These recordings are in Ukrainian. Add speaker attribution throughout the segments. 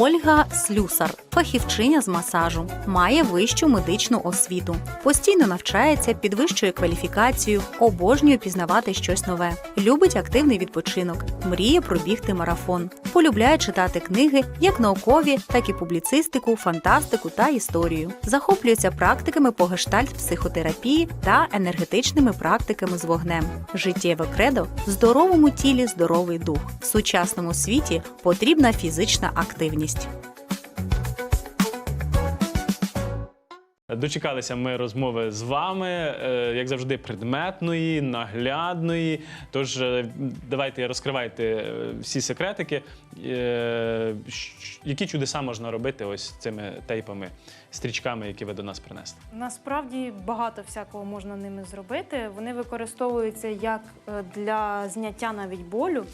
Speaker 1: Ольга Слюсар, фахівчиня з масажу, має вищу медичну освіту, постійно навчається, підвищує кваліфікацію, обожнює пізнавати щось нове, любить активний відпочинок, мріє пробігти марафон, полюбляє читати книги як наукові, так і публіцистику, фантастику та історію. Захоплюється практиками по гештальт-психотерапії та енергетичними практиками з вогнем. Життєве кредо в здоровому тілі здоровий дух. В сучасному світі потрібна фізична активність.
Speaker 2: Дочекалися ми розмови з вами, е, як завжди, предметної, наглядної. Тож е, давайте розкривайте е, всі секретики. Які чудеса можна робити ось цими тейпами, стрічками, які ви до нас принесли?
Speaker 3: Насправді багато всякого можна ними зробити. Вони використовуються як для зняття навіть болю,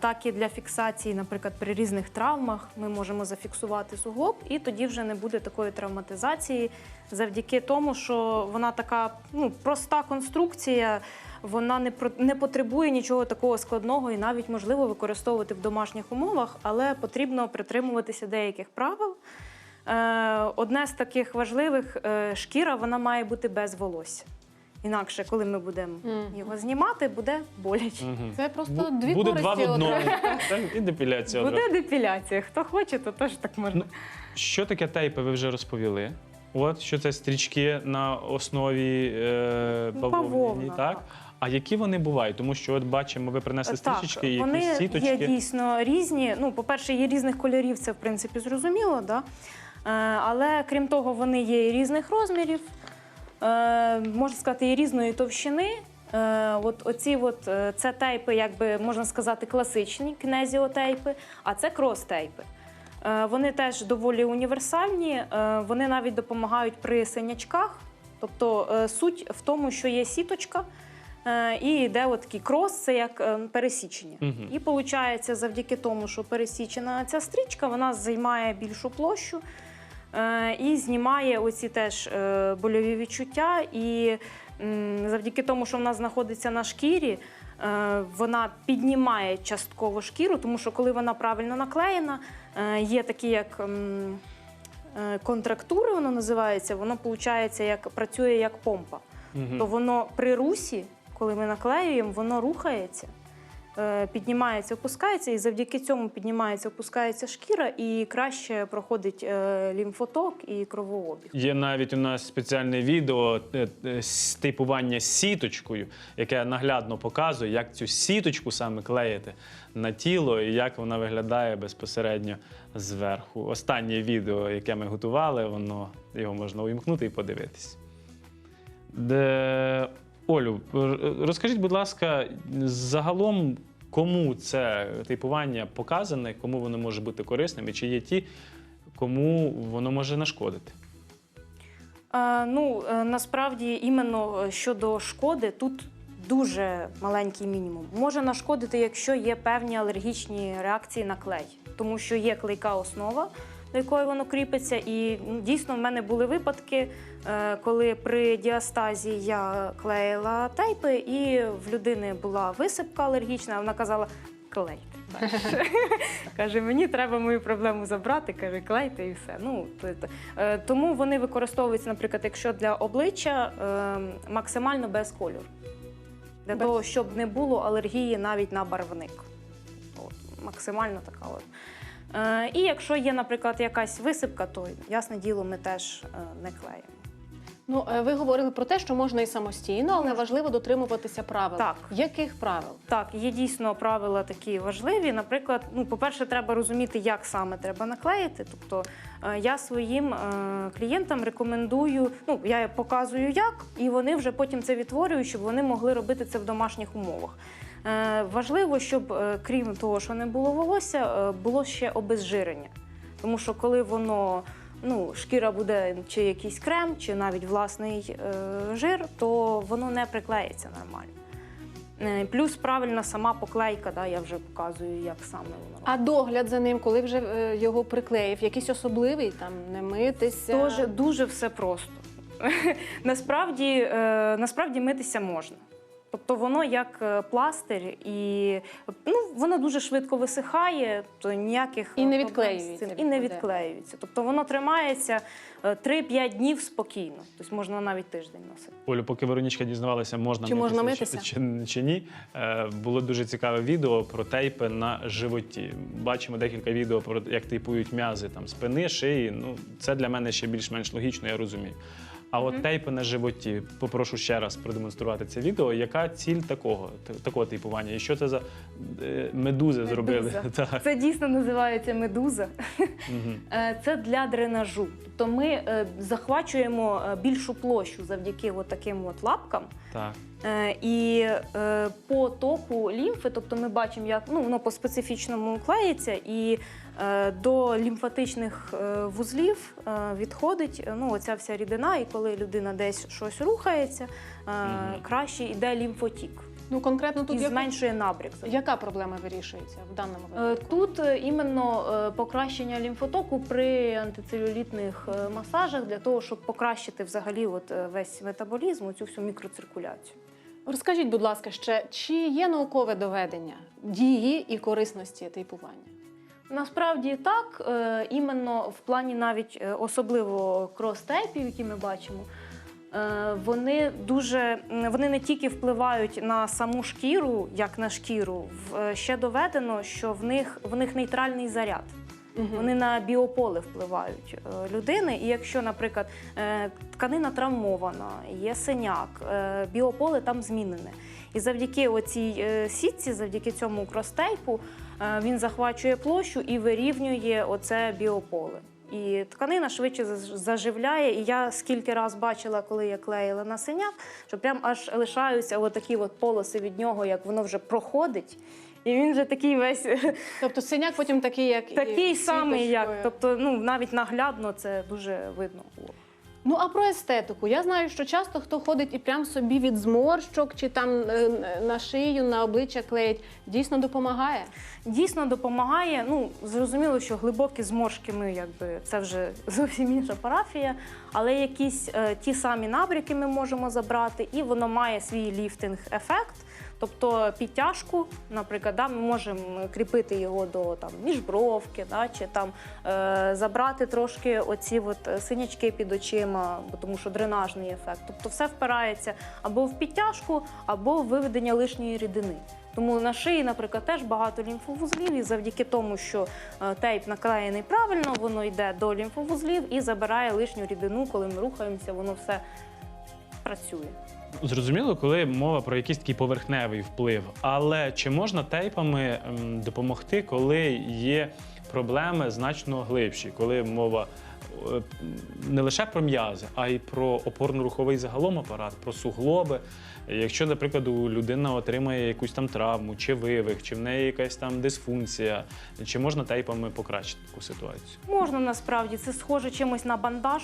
Speaker 3: так і для фіксації, наприклад, при різних травмах. Ми можемо зафіксувати суглоб, і тоді вже не буде такої травматизації завдяки тому, що вона така ну, проста конструкція. Вона не не потребує нічого такого складного і навіть можливо використовувати в домашніх умовах, але потрібно притримуватися деяких правил. Е, Одне з таких важливих е, шкіра вона має бути без волосся. Інакше, коли ми будемо
Speaker 4: Мгм.
Speaker 3: його знімати, буде боляче.
Speaker 2: Мгм.
Speaker 4: Це просто
Speaker 2: Бу-
Speaker 4: дві
Speaker 2: Буде
Speaker 4: користі
Speaker 2: два в одному.
Speaker 4: одразу.
Speaker 2: Так, І депіляція одразу.
Speaker 3: Буде депіляція. Хто хоче, то теж так можна.
Speaker 2: Ну, Що таке тейпи, ви вже розповіли. От що це стрічки на основі е,
Speaker 3: Ну,
Speaker 2: бавовни,
Speaker 3: бавовна,
Speaker 2: так?
Speaker 3: так.
Speaker 2: А які вони бувають? Тому що от бачимо, ви принесли
Speaker 3: Так,
Speaker 2: стрічечки,
Speaker 3: вони
Speaker 2: якісь сіточки.
Speaker 3: є дійсно різні. Ну, по-перше, є різних кольорів, це в принципі зрозуміло, да? Е, але крім того, вони є і різних розмірів, можна сказати, і різної товщини. Е, от оці от, е, це тейпи, якби можна сказати, класичні кнезіотейпи, а це крос-тейпи. Е, Вони теж доволі універсальні, е, вони навіть допомагають при синячках. Тобто е, суть в тому, що є сіточка, е, і йде от такий крос, це як е, пересічення.
Speaker 2: Мгм.
Speaker 3: І виходить, завдяки тому, що пересічена ця стрічка, вона займає більшу площу е, і знімає оці теж е, больові відчуття. І завдяки тому, що вона знаходиться на шкірі, е, вона піднімає частково шкіру, тому що коли вона правильно наклеєна, е, є такі як. е, Контрактури воно називається, воно виходить, як працює як помпа.
Speaker 2: Мгм.
Speaker 3: То воно при русі, коли ми наклеюємо, воно рухається, е, піднімається, опускається, і завдяки цьому піднімається, опускається шкіра, і краще проходить е, лімфоток і кровообіг.
Speaker 2: Є навіть у нас спеціальне відео е, е, типування сіточкою, яке наглядно показує, як цю сіточку саме клеїти на тіло і як вона виглядає безпосередньо зверху. Останнє відео, яке ми готували, воно його можна увімкнути і подивитись. Де... Олю, розкажіть, будь ласка, загалом, кому це типування показане, кому воно може бути корисним, і чи є ті, кому воно може нашкодити?
Speaker 3: Е, ну, е, насправді, іменно е, щодо шкоди, тут дуже маленький мінімум. Може нашкодити, якщо є певні алергічні реакції на клей, тому що є клейка основа, до якої воно кріпиться. І ну, дійсно в мене були випадки, е, коли при діастазі я клеїла тейпи, і в людини була висипка алергічна, а вона казала клейте. Каже, мені треба мою проблему забрати, каже, клейте і все. Ну, Е, Тому вони використовуються, наприклад, якщо для обличчя е, максимально без кольору. Для
Speaker 4: Без.
Speaker 3: того, щоб не було алергії навіть на барвник. От, максимально така от. Е, І якщо є, наприклад, якась висипка, то ясне діло, ми теж е, не клеїмо.
Speaker 4: Ну, е, ви говорили про те, що можна і самостійно, але важливо дотримуватися правил.
Speaker 3: Так.
Speaker 4: Яких правил?
Speaker 3: Так, є дійсно правила такі важливі. Наприклад, ну, по-перше, треба розуміти, як саме треба наклеїти. Тобто е, я своїм е, клієнтам рекомендую, ну я показую як, і вони вже потім це відтворюють, щоб вони могли робити це в домашніх умовах. Е, важливо, щоб е, крім того, що не було волосся, е, було ще обезжирення. Тому що коли воно ну, шкіра буде чи якийсь крем, чи навіть власний жир, то воно не приклеїться нормально. Плюс правильна сама поклейка, да, я вже показую, як саме воно.
Speaker 4: А догляд за ним, коли вже його приклеїв, якийсь особливий, там не митися.
Speaker 3: Дуже, дуже все просто. насправді, насправді митися можна. Тобто воно як е, пластир, і ну, воно дуже швидко висихає, то ніяких
Speaker 4: І не відклеюється
Speaker 3: І не відклеюється. Тобто воно тримається е, 3-5 днів спокійно. Тобто можна навіть тиждень носити.
Speaker 2: Олю, поки Веронічка дізнавалася, можна
Speaker 4: Чи можна митися?
Speaker 2: Чи, чи, чи ні, е, було дуже цікаве відео про тейпи на животі. Бачимо декілька відео про як тейпують м'язи там спини, шиї. Ну це для мене ще більш-менш логічно, я розумію. А от тейпи на животі, попрошу ще раз продемонструвати це відео. Яка ціль такого, такого тейпування? І що це за е, медузи зробили?
Speaker 3: Медуза.
Speaker 2: Так.
Speaker 3: Це дійсно називається медуза. Е, Це для дренажу. Тобто ми е, захвачуємо більшу площу завдяки от таким от лапкам.
Speaker 2: так.
Speaker 3: І по току лімфи, тобто ми бачимо, як ну, воно по специфічному клеїться, і до лімфатичних е, вузлів е, відходить е, ну, оця вся рідина, і коли людина десь щось рухається, е, краще йде лімфотік
Speaker 4: Ну конкретно тут
Speaker 3: і
Speaker 4: яка,
Speaker 3: зменшує набряк.
Speaker 4: яка проблема вирішується в даному
Speaker 3: Е,
Speaker 4: випадку?
Speaker 3: Тут е, іменно е, покращення лімфотоку при антицелюлітних е, масажах для того, щоб покращити взагалі от е, весь метаболізм, цю всю мікроциркуляцію.
Speaker 4: Розкажіть, будь ласка, ще чи є наукове доведення дії і корисності тейпування?
Speaker 3: Насправді так, е, іменно в плані навіть е, особливо крос-тейпів, які ми бачимо, е, вони дуже вони не тільки впливають на саму шкіру, як на шкіру, ще доведено, що в них в них нейтральний заряд. Вони на біополе впливають людини. І якщо, наприклад, тканина травмована, є синяк, біополе там змінене. І завдяки оцій сітці, завдяки цьому кростейпу, він захвачує площу і вирівнює оце біополе. І тканина швидше заж- заживляє. І я скільки раз бачила, коли я клеїла на синяк, що прям аж лишаються отакі от полоси від нього, як воно вже проходить. І він вже такий весь
Speaker 4: Тобто синяк потім такий, як і
Speaker 3: Такий самий, як тобто, ну навіть наглядно це дуже видно. було.
Speaker 4: Ну а про естетику. Я знаю, що часто хто ходить і прям собі від зморщок чи там е, на шию, на обличчя клеїть, дійсно допомагає.
Speaker 3: Дійсно допомагає. Ну зрозуміло, що глибокі зморшки ми якби це вже зовсім інша парафія, але якісь е, ті самі набряки ми можемо забрати, і воно має свій ліфтинг-ефект. Тобто підтяжку, наприклад, да, ми можемо кріпити його до там міжбровки, да, чи там е, забрати трошки оці от синячки під очима, тому що дренажний ефект. Тобто все впирається або в підтяжку, або в виведення лишньої рідини. Тому на шиї, наприклад, теж багато лімфовузлів, і завдяки тому, що е, тейп наклеєний правильно, воно йде до лімфовузлів і забирає лишню рідину, коли ми рухаємося, воно все працює.
Speaker 2: Зрозуміло, коли мова про якийсь такий поверхневий вплив. Але чи можна тейпами ем, допомогти, коли є проблеми значно глибші, коли мова е, не лише про м'язи, а й про опорно-руховий загалом апарат, про суглоби. Якщо, наприклад, людина отримає якусь там травму, чи вивих, чи в неї якась там дисфункція, чи можна тейпами покращити таку ситуацію?
Speaker 3: Можна насправді це схоже чимось на бандаж,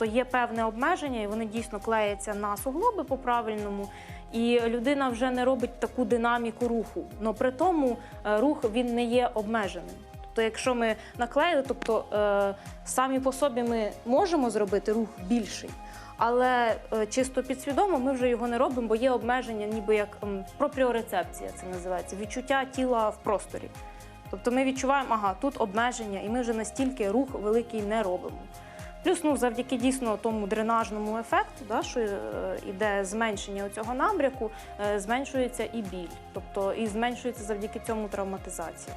Speaker 3: то є певне обмеження, і вони дійсно клеяться на суглоби по правильному. І людина вже не робить таку динаміку руху. Но при тому е, рух він не є обмеженим. Тобто, якщо ми наклеїли, тобто е, самі по собі ми можемо зробити рух більший. Але е, чисто підсвідомо ми вже його не робимо, бо є обмеження, ніби як пропріорецепція, це називається відчуття тіла в просторі. Тобто ми відчуваємо, ага, тут обмеження, і ми вже настільки рух великий не робимо. Плюс, ну, завдяки дійсно тому дренажному ефекту, да, що йде зменшення цього набряку, е, зменшується і біль, тобто і зменшується завдяки цьому травматизація.